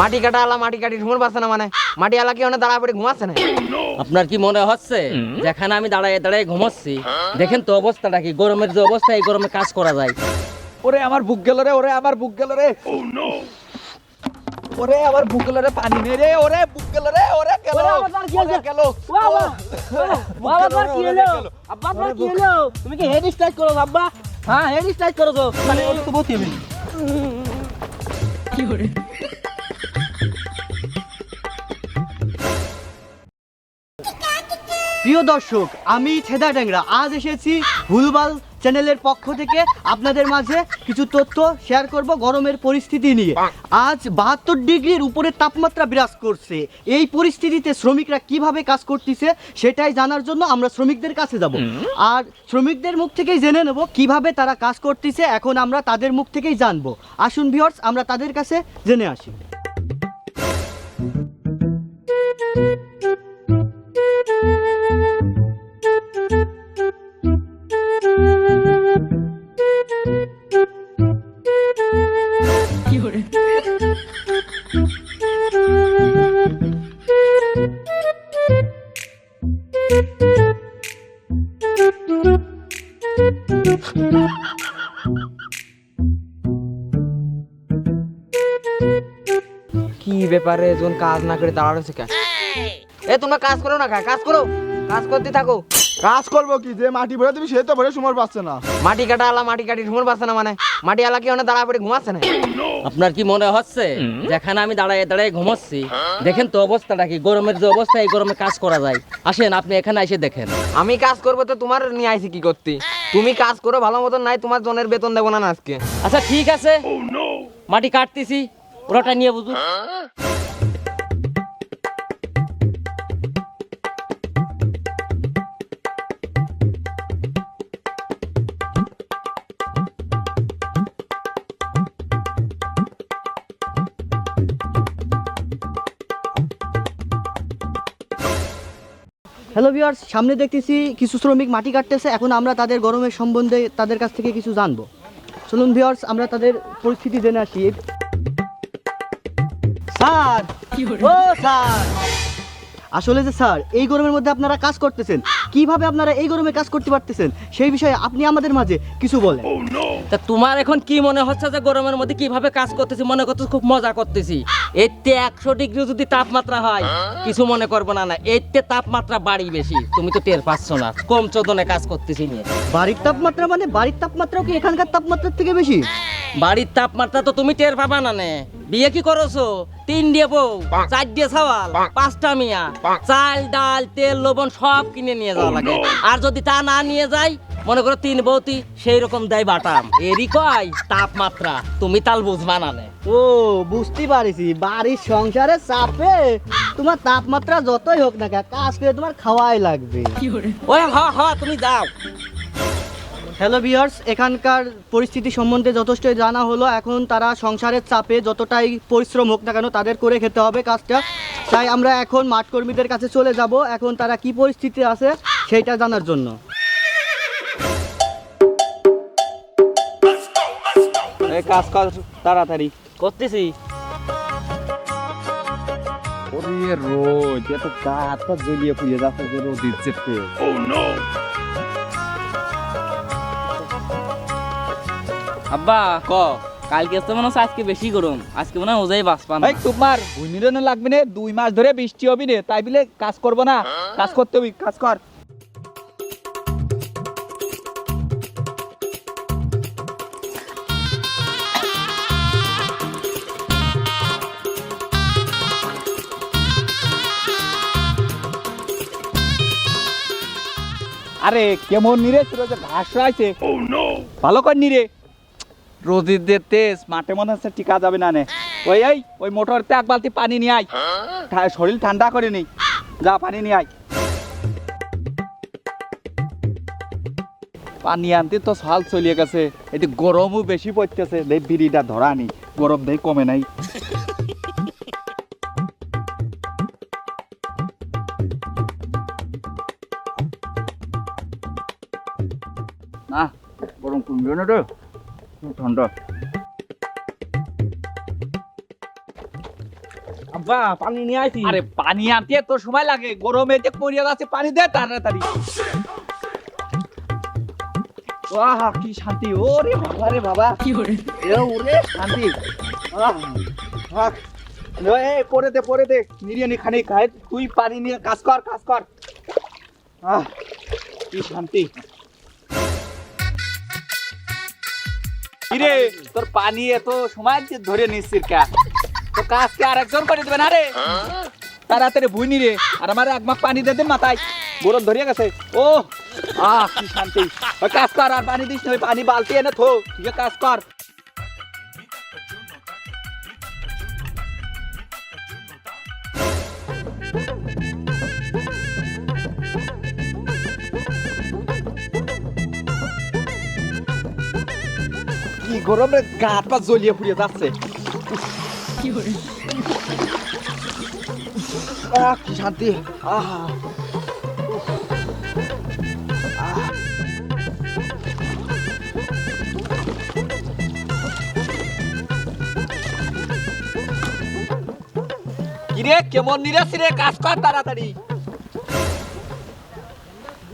মাটি কাটা আলা মাটি কাটি ঘুমন পাচ্ছে না মানে। মাটি আলা কি ওখানে দাঁড়া পড়ে ঘুমাচ্ছে না আপনার কি মনে হচ্ছে যেখানে আমি দাঁড়ায় দাঁড়ায় ঘুমাচ্ছি দেখেন তো অবস্থাটা কি গরমের যে অবস্থা এই গরমে কাজ করা যায়। ওরে আমার বুক গেল রে ওরে আমার বুক গেল রে। ওরে আমার বুক গেল রে পানি নেই রে ওরে বুক গেল রে ওরে গেল। ওরে কি গেল। বাবা বাবা গেল, কি হলো? আব্বা আপনার কি হলো? তুমি কি হেড স্ট্রাইক করো আব্বা? হ্যাঁ হেড স্ট্রাইক করো তো। মানে ওটা তো বতি হবে। প্রিয় দর্শক আমি ছেদা ট্যাংরা আজ এসেছি ভুলবাল চ্যানেলের পক্ষ থেকে। আপনাদের মাঝে কিছু তথ্য শেয়ার করব গরমের পরিস্থিতি নিয়ে। আজ বাহাত্তর ডিগ্রির উপরে তাপমাত্রা বিরাজ করছে। এই পরিস্থিতিতে শ্রমিকরা কীভাবে কাজ করতেছে সেটাই জানার জন্য আমরা শ্রমিকদের কাছে যাব। আর শ্রমিকদের মুখ থেকেই জেনে নেব কীভাবে তারা কাজ করতেছে। এখন আমরা তাদের মুখ থেকেই জানব। আসুন ভিওর্স আমরা তাদের কাছে জেনে আসি। কি ব্যাপারে যখন কাজ না করে দাঁড়ানো রয়েছে এ তোমরা কাজ করো না কাজ করো কাজ করতে থাকো। কাজ করব কি? যে মাটি ভরে দিবি সে তো ভরে সময় পাচ্ছে না। মাটি কাটা আলা মাটি কাটি ঘুমন পাচ্ছে না মানে? মাটি আলা কি ওখানে দাঁড়া পড়ে ঘুমাচ্ছে না? আপনার কি মনে হচ্ছে? যেখানে আমি দাঁড়ায় দাঁড়ায় ঘুমাচ্ছি দেখেন তো অবস্থাটা কি? গরমের যে অবস্থা এই গরমে কাজ করা যায়। আসেন আপনি এখানে এসে দেখেন। আমি কাজ করব তো তোমার নিয়ে আইছি কি করতে? তুমি কাজ করো ভালো মতন নাই তোমার জনের বেতন দেবো না না আজকে। আচ্ছা ঠিক আছে। মাটি কাটতেছি ওরাটা নিয়ে বুঝু হ্যালো ভিউয়ার্স সামনে দেখতেছি কিছু শ্রমিক মাটি কাটতেছে। এখন আমরা তাদের গরমের সম্বন্ধে তাদের কাছ থেকে কিছু জানব। চলুন ভিউয়ার্স আমরা তাদের পরিস্থিতি জেনে আসি। স্যার! ও স্যার! আসলে যে স্যার এই গরমের মধ্যে আপনারা কাজ করতেছেন। কীভাবে আপনারা এই গরমে কাজ করতে পারতেছেন? সেই বিষয়ে আপনি আমাদের মাঝে কিছু বলেন। তা তোমার এখন কি মনে হচ্ছে যে গরমের মধ্যে কীভাবে কাজ করতেছি? মনে করতেছি খুব মজা করতেছি। এতে একশো ডিগ্রি যদি তাপমাত্রা হয় কিছু মনে করব না না এতে তাপমাত্রা বাড়ি বেশি। তুমি তো টের পাচ্ছ না কম চোদনে কাজ করতেছি নিয়ে। বাড়ির তাপমাত্রা মানে বাড়ির তাপমাত্রাও কি এখানকার তাপমাত্রার থেকে বেশি? বাড়ির তাপমাত্রা তো তুমি টের পাবা না নে। বিয়ে কি করছ? তিন দিয়ে বউ চার দিয়ে ছাওয়াল পাঁচটা মিয়া। চাল ডাল তেল লবণ সব কিনে নিয়ে যাওয়া লাগে। আর যদি তা না নিয়ে যাই মনে করো তিন বৌতি সেই রকম দেয় বাটাম। এরই কয় তাপমাত্রা। তুমি তাল বুঝবা না ও বুঝতে পারিছি। বাড়ির সংসারে চাপে তোমার তাপমাত্রা যতই হোক না কেন, কাজ করে তোমার খাওয়াই লাগবে। ওই হ হ তুমি যাও। হ্যালো ভিউয়ার্স এখানকার পরিস্থিতি সম্বন্ধে যথেষ্টই জানা হলো। এখন তারা সংসারের চাপে যতটাই পরিশ্রম হোক না কেন তাদের করে খেতে হবে কাজটা। তাই আমরা এখন মাঠ কর্মীদের কাছে চলে যাব। এখন তারা কি পরিস্থিতি আছে সেইটা জানার জন্য। এই কাজ কর তাড়াতাড়ি। করতেছি। ওরে রোদ এত পা জ্বলিয়ে ফুলিয়ে যাচ্ছে যে রোদের চেপে। আব্বা ক? কালকে তো মনে হচ্ছে আজকে বেশি গরম। আজকে মনে হয় ওজাই বাস পান এই তোমার ভূমিরন লাগবে না? দুই মাস ধরে বৃষ্টি হবে না তাই বলে কাজ করব না। কাজ করতে হবে কাজ কর। আরে কেমন নিরে? তোর যে ঘাস রয়েছে ভালো কর নিরে। রোদের যে তেজ মাঠে মনে হচ্ছে টিকা যাবে না নে। ওই এই ওই মোটরতে এক বালতি পানি নিয়ে আয়। শরীর ঠান্ডা করে নি। যা পানি নিয়ে আয়। পানি আনতে তো সাল চলিয়ে গেছে। এটি গরমও বেশি পড়তেছে। দেখ বিড়িটা ধরা নি। গরম দেখ কমে নাই। না গরম কমবে না খুব ঠান্ডা। আব্বা পানি নিয়ে আইছি। আরে পানি আনতে তো সময় লাগে। গরমে যে যাচ্ছে পানি দে তাড়াতাড়ি। কি শান্তি। ওরে বাবা রে বাবা। কি ওরে? ওরে শান্তি। আহ, পরে দে পরে দে। নিরিয়ে নি খানি খায় তুই পানি নিয়ে কাজ কর কাজ কর। আহ কি শান্তি। কিরে? তোর পানি এত সময় ধরে নিচ্ছিস কা তো কাজকে আর একজন করে দেবে না রে তাড়াতাড়ি বুইনি রে, আর আমার এক মাস পানি দে মাথায়। গরম ধরিয়ে গেছে। ও, আহ, কি শান্তি। কাজ কর, আর পানি দিস না পানি বালতি এনে থো ঠিক কাজ কর। কি গরমে গা পা জ্বলিয়ে ফুরিয়ে যাচ্ছে। কি শান্তি। আহ। কিরে কেমন নিরাশি রে? কাজ কর তাড়াতাড়ি।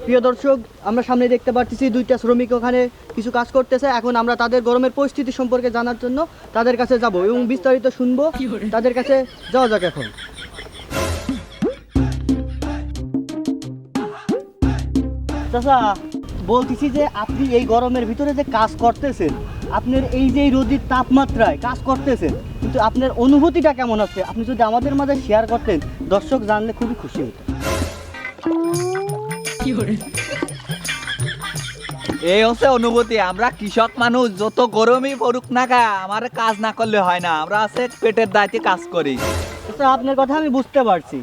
প্রিয় দর্শক আমরা সামনে দেখতে পাচ্ছি দুইটা শ্রমিক ওখানে কিছু কাজ করতেছে। এখন আমরা তাদের গরমের পরিস্থিতি সম্পর্কে জানার জন্য তাদের কাছে যাব এবং বিস্তারিত শুনব। তাদের কাছে যাওয়া যাক এখন। চাচা বলতেছি যে আপনি এই গরমের ভিতরে যে কাজ করতেছেন আপনার এই যে রোদির তাপমাত্রায় কাজ করতেছেন কিন্তু আপনার অনুভূতিটা কেমন আছে? আপনি যদি আমাদের মাঝে শেয়ার করতেন দর্শক জানলে খুবই খুশি হতো। এই হচ্ছে অনুভূতি আমরা কৃষক মানুষ যত গরমই পড়ুক না কা আমার কাজ না করলে হয় না আমরা আছে পেটের দায়িত্বে কাজ করি। আচ্ছা আপনার কথা আমি বুঝতে পারছি।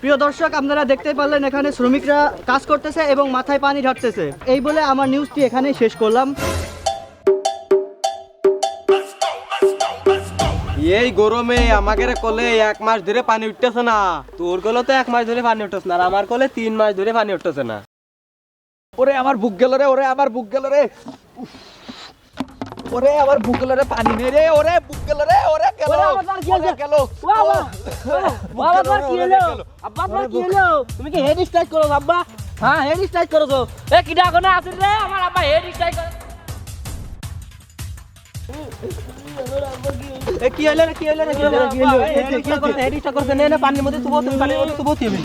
প্রিয় দর্শক আপনারা দেখতে পারলেন এখানে শ্রমিকরা কাজ করতেছে এবং মাথায় পানি ঢালতেছে। এই বলে আমার নিউজটি এখানেই শেষ করলাম। এই গরমে আমাকে কলে এক মাস ধরে পানি উঠতেছে না। তোর কলে তো এক মাস ধরে পানি উঠতেছে না আর আমার কলে তিন মাস ধরে পানি উঠতেছে না। ওরে আমার বুক গেল রে ওরে আমার বুক গেল রে। উফ। ওরে আমার বুক গেল রে পানি নেই রে ওরে বুক গেল রে ওরে গেল। ওরে? গেল। বাবা, তোমার কি হলো। আব্বা তোমার কি হলো? তুমি কি হেড স্ট্রাইক করো আব্বা? হ্যাঁ হেড স্ট্রাইক করো তো এ কিডা কোনে আসিল রে আমার আব্বা হেড স্ট্রাইক করে কি হইল কি হইল কি হইল? কি হইল? হেড স্ট্রাইক করছে? হেড নে নে পানির মধ্যে তুবো তুমি পানির মধ্যে তুবো তুমি আব্বা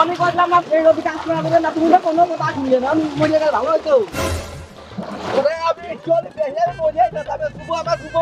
আমার জওয়ানি করলাম না এই রবি কাজ করা বলে না তুমি তো কোনো কথা শুনলে না আমি মরে গেলে ভালো হতো ওরে আমি চলে বেহে মরে যাবে শুভ আমার শুভ